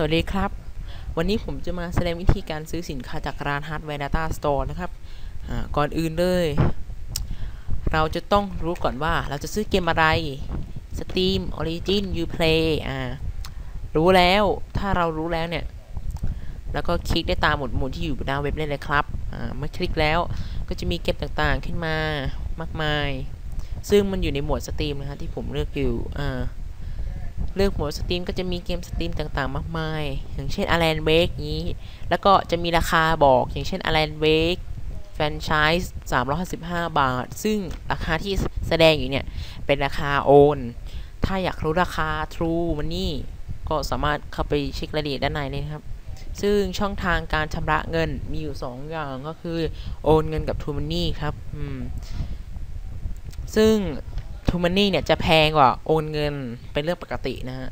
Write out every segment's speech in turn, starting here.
สวัสดีครับ วันนี้ผมจะมาแสดงวิธีการซื้อสินค้าจากร้าน Hardware Data Store นะครับ ก่อนอื่นเลย เราจะต้องรู้ก่อนว่าเราจะซื้อเกมอะไร Steam Origin Uplay อ่า รู้แล้ว ถ้าเรารู้แล้วเนี่ย แล้วก็คลิกได้ตามหมวดหมู่ที่อยู่บนหน้าเว็บได้เลยครับ อ่า เมื่อคลิกแล้วก็จะมีเกมต่างๆขึ้นมามากมาย ซึ่งมันอยู่ในหมวด Steam นะฮะที่ผมเลือกอยู่ อ่า เลือกหมวดสตรีมก็จะมีเกมสตรีมต่างๆ มากมาย อย่างเช่น Alan Wake นี้ แล้วก็จะมีราคาบอกอย่างเช่น Alan Wake แฟรนไชส์355 บาท ซึ่งราคาที่แสดงอยู่เนี่ย เป็นราคาโอน ถ้าอยากรู้ราคา True Money ก็สามารถเข้าไปเช็ครายละเอียดด้านในเลยครับ ซึ่งช่องทางการชำระเงินมีอยู่ 2 อย่างก็คือโอนเงินกับ True Money ครับ ซึ่ง ทูมันนี่เนี่ยจะแพงกว่าโอนเงินเป็นเรื่องปกตินะฮะ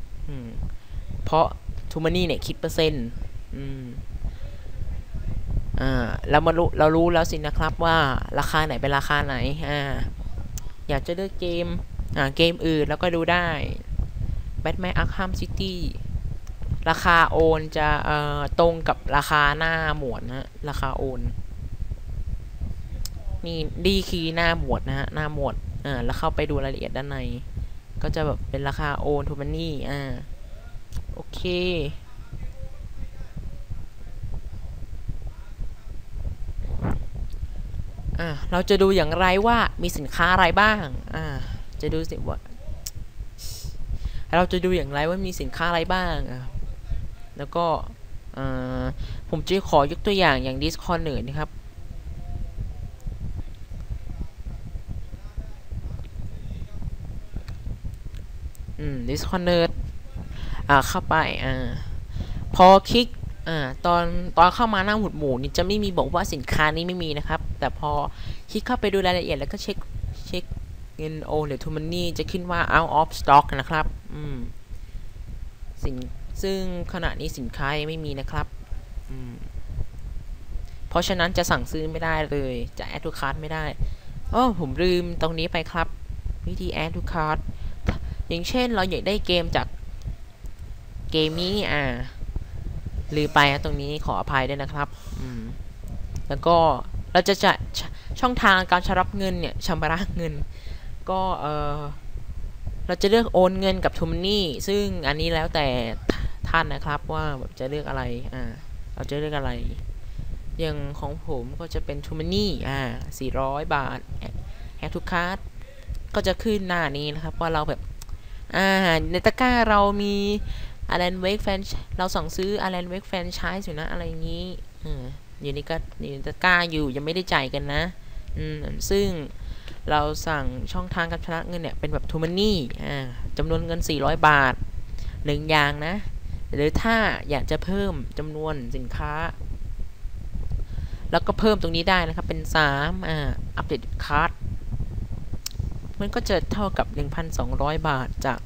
เพราะทูมันนี่เนี่ยคิดเปอร์เซ็นต์อ่าเรามารู้เรารู้แล้วสินะครับว่าราคาไหนเป็นราคาไหนอ่าอยากจะเลือกเกมอ่าเกมอื่นแล้วก็ดูได้ Batman Arkham City ราคาโอนจะเอ่อตรงกับราคาหน้าหมวดนะ ราคาโอน นี่ดีคีหน้าหมวดนะฮะหน้าหมวด อ่าแล้วเข้าไปดูรายละเอียดด้านใน ก็จะแบบเป็นราคาโอนทูมันนี่อ่าโอเคอ่าเราจะดูอย่างไรว่ามีสินค้าอะไรบ้างอ่าจะดูสิว่าเราจะดูอย่างไรว่ามีสินค้าอะไรบ้างอ่าแล้วก็ผมจะขอยกตัวอย่างอย่าง Discord หนึ่งนะครับ อืม disconnect อ่าเข้าไปอ่าพอคลิกอ่าตอนตอนเข้ามาหน้าหมุดหมู่นี่จะไม่มีบอกว่าสินค้านี้ไม่มีนะครับ แต่พอคลิกเข้าไปดูรายละเอียดแล้วก็เช็คเช็คเงินโอหรือทูมันนี่จะขึ้นว่า out of stock นะครับ อืมสินซึ่งขณะนี้สินค้ายังไม่มีนะครับ อืม เพราะฉะนั้นจะสั่งซื้อไม่ได้เลย จะ add to cart ไม่ได้ โอ๋อผมลืมตรงนี้ไปครับ วิธี add to cart อย่างเช่นเราอยากได้เกมจากเกมนี้อ่าลืมไปตรงนี้ขออภัยด้วยนะครับอืมแล้วก็เราจะจะช่องทางการชำระเงินเนี่ยชำระเงิน ก็เออเราจะเลือกโอนเงินกับทูมันนี่ซึ่งอันนี้แล้วแต่ท่านนะครับว่าแบบจะเลือกอะไรอ่าเราจะเลือกอะไร อย่างของผมก็จะเป็นทูมันนี่อ่า400 บาทแฮกทุกคาร์ดก็จะขึ้นหน้านี้นะครับว่าเราแบบ อ่าในตะกร้าเรามีอารันเวกแฟนเราสั่งซื้ออารันเวกแฟนใช้อยู่นะอะไรอย่างนี้อืมอยู่นี่ก็อยู่ในตะกร้าอยู่ยังไม่ได้จ่ายกันนะอืมซึ่งเราสั่งช่องทางการชำระเงินเนี่ยเป็นแบบทูมันนี่อ่าจำนวนเงิน 400 บาทหนึ่งอย่างนะ หรือถ้าอยากจะเพิ่มจำนวนสินค้า แล้วก็เพิ่มตรงนี้ได้นะครับเป็น3อ่าอัปเดตคา มันก็จะเท่ากับ 1,200 บาทจาก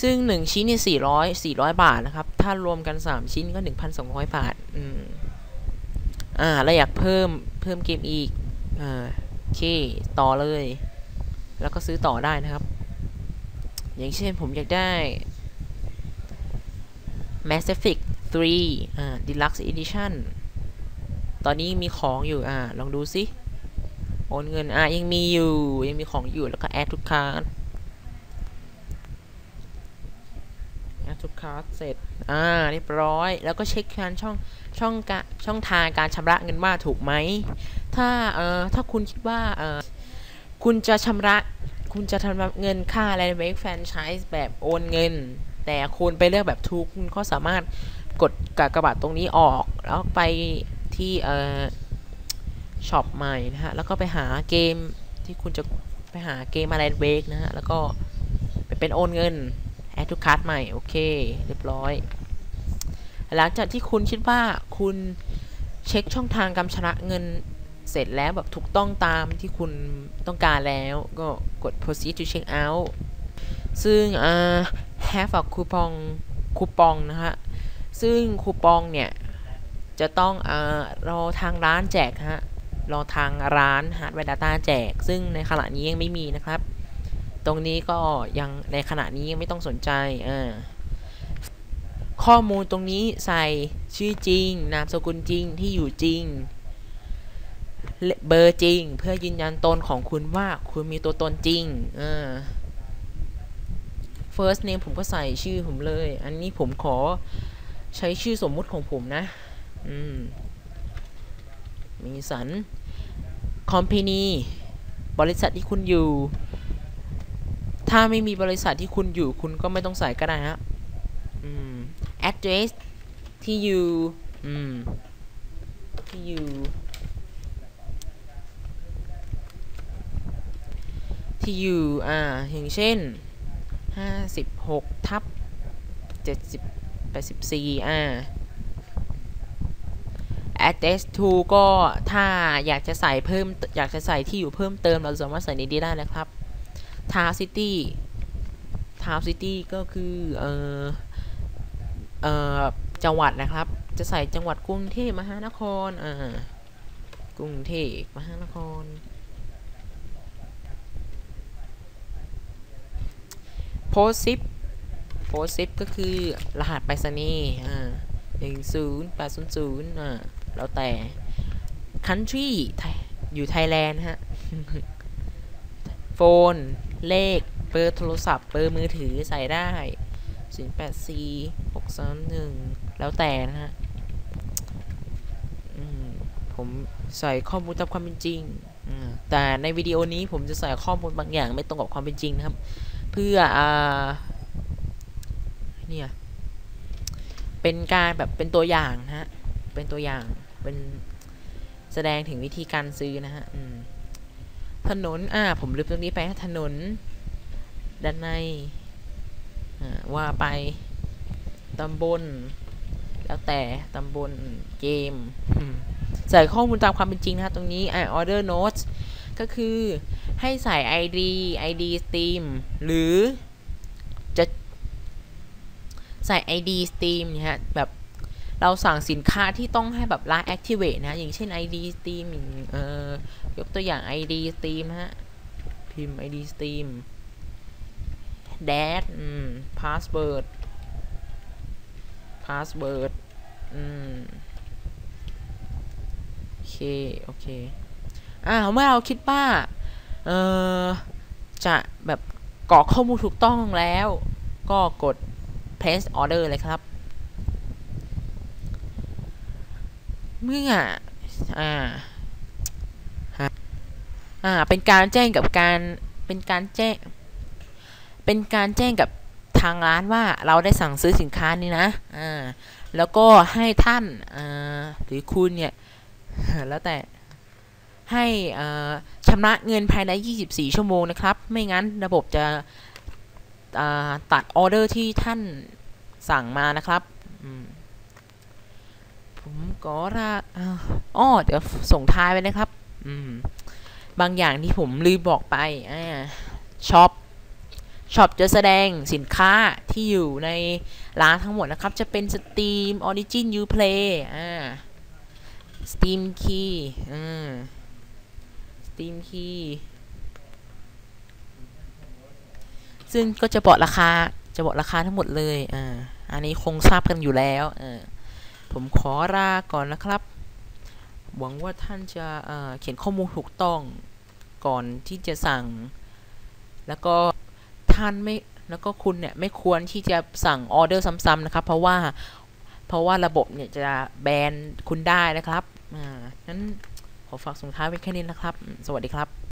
ซึ่ง 1 ชิ้นนี่400 400 บาทนะครับ ถ้ารวมกัน 3 ชิ้นก็ 1,200 บาท อืม อ่าเราอยากเพิ่มเพิ่มเกมอีก อ่าโอเค ต่อเลย แล้วก็ซื้อต่อได้นะครับ อย่างเช่นผมอยากได้ Mass Effect 3 อ่า Deluxe Edition ตอนนี้มีของอยู่ อ่า ลองดูซิ โอนเงินอะยังมีอยู่ ยังมีของอยู่แล้วก็แอดทุกคาร์ดแอดทุกคาร์ดเสร็จ อ่าเรียบร้อย แล้วก็เช็คการช่องช่องกะช่องทางการชำระเงินว่าถูกไหม ถ้าเอ่อถ้าคุณคิดว่าเอ่อคุณจะชำระคุณจะทำเงินค่าอะไรเวกแฟรนใช้แบบโอนเงิน แต่คุณไปเลือกแบบทุกคุณก็สามารถกดกากบาทตรงนี้ออก แล้วไปที่เอ่อ ช็อปใหม่นะฮะ แล้วก็ไปหาเกมที่คุณจะไปหาเกมอะไรเวกนะฮะ แล้วก็ไปเป็นโอนเงินแอดทุกคัสใหม่ โอเค เรียบร้อย หลังจากที่คุณคิดว่าคุณเช็คช่องทางการชำระเงินเสร็จแล้วแบบถูกต้องตามที่คุณต้องการแล้วก็กด proceed to check out ซึ่ง uh, have a coupon คูปองนะฮะ ซึ่งคูปองเนี่ย จะต้องอรอทางร้านแจกฮะ รอทางร้านฮาร์ดแวร์ดัต้าแจก ซึ่งในขณะนี้ยังไม่มีนะครับ ตรงนี้ก็ยังในขณะนี้ยังไม่ต้องสนใจอ่าข้อมูลตรงนี้ใส่ชื่อจริง นามสกุลจริงที่อยู่จริง เบอร์จริง เพื่อยืนยันตนของคุณว่าคุณมีตัวตนจริงเออ first name ผมก็ใส่ชื่อผมเลย อันนี้ผมขอใช้ชื่อสมมุติของผมนะ อืม มีสัน company บริษัทที่คุณอยู่ ถ้าไม่มีบริษัทที่คุณอยู่ คุณก็ไม่ต้องใส่ก็ได้ฮะอืม address ที่อยู่ อืม ที่อยู่ ที่อยู่ อ่า อย่างเช่นห้าสิบหกทับเจ็ดสิบแปดสิบสี่อ่า address to ก็ถ้าอยากจะใส่เพิ่มอยากจะใส่ที่อยู่เพิ่มเติมเราสามารถใส่ในนี้ได้นะครับ town city town city ก็คือเอ่อเอ่อจังหวัดนะครับ จะใส่จังหวัดกรุงเทพมหานครอ่ากรุงเทพมหานคร โพสิปโพสิปก็คือรหัสไปรษณีย์อ่าหนึ่งศูนย์แปดศูนย์ศูนย์อ่า แล้วแต่ country อยู่ไทยแลนด์ฮะ โฟน เลข เบอร์โทรศัพท์ เบอร์มือถือใส่ได้ศูนย์แปดสี่หกสามหนึ่งแล้วแต่นะฮะผมใส่ข้อมูลตามความเป็นจริง แต่ในวิดีโอนี้ผมจะใส่ข้อมูลบางอย่างไม่ตรงกับความเป็นจริงนะครับ เพื่ออ่าเนี่ย เป็นการแบบเป็นตัวอย่างนะฮะ เป็นตัวอย่าง เป็นแสดงถึงวิธีการซื้อนะฮะถนน อ่า ผมลืมตรงนี้ไปถนน ด้านใน ว่าไป ตำบล แล้วแต่ ตำบล เกม ใส่ข้อมูลตามความเป็นจริงนะตรงนี้ อ่า order notes ก็คือให้ใส่ ID ID Steam หรือจะใส่ ID Steam เนี่ยฮะ แบบ เราสั่งสินค้าที่ต้องให้แบบร้าน activate นะ อย่างเช่น ID Steam เอ่อยกตัวอย่าง ID Steam ฮะ พิมพ์ ID Steam dash อืม password password อืมโอเค โอเค อ่าเมื่อเราคิดว่า เอ่อ จะแบบกรอกข้อมูลถูกต้องแล้ว ก็กด place order เลยครับ เมื่ออ่าอ่าเป็นการแจ้งกับการเป็นการแจ้ง เป็นการแจ้งกับทางร้านว่าเราได้สั่งซื้อสินค้านี้นะอ่าแล้วก็ให้ท่านอ่าหรือคุณเนี่ยแล้วแต่ให้อ่าชำระเงินภายใน 24 ชั่วโมงนะครับ ไม่งั้นระบบจะตัดออเดอร์ที่ท่านสั่งมานะครับ ผมก็ราอ๋อเดี๋ยวส่งท้ายไปนะครับบางอย่างที่ผมลืมบอกไปช็อปช็อปจะแสดงสินค้าที่อยู่ในร้านทั้งหมดนะครับ จะเป็น Steam Origin Uplay อ่า Steam Key อืม Steam Key ซึ่งก็จะบอกราคาจะบอกราคาทั้งหมดเลย อ่า อันนี้คงทราบกันอยู่แล้ว อ่า ผมขอลาก่อนนะครับ หวังว่าท่านจะเขียนข้อมูลถูกต้องก่อนที่จะสั่ง แล้วก็ท่านไม่แล้วก็คุณเนี่ยไม่ควรที่จะสั่งออเดอร์ซ้ำๆนะครับ เพราะว่าเพราะว่าระบบเนี่ยจะแบนคุณได้นะครับอ่างั้นขอฝากส่งท้ายไว้แค่นี้นะครับ สวัสดีครับ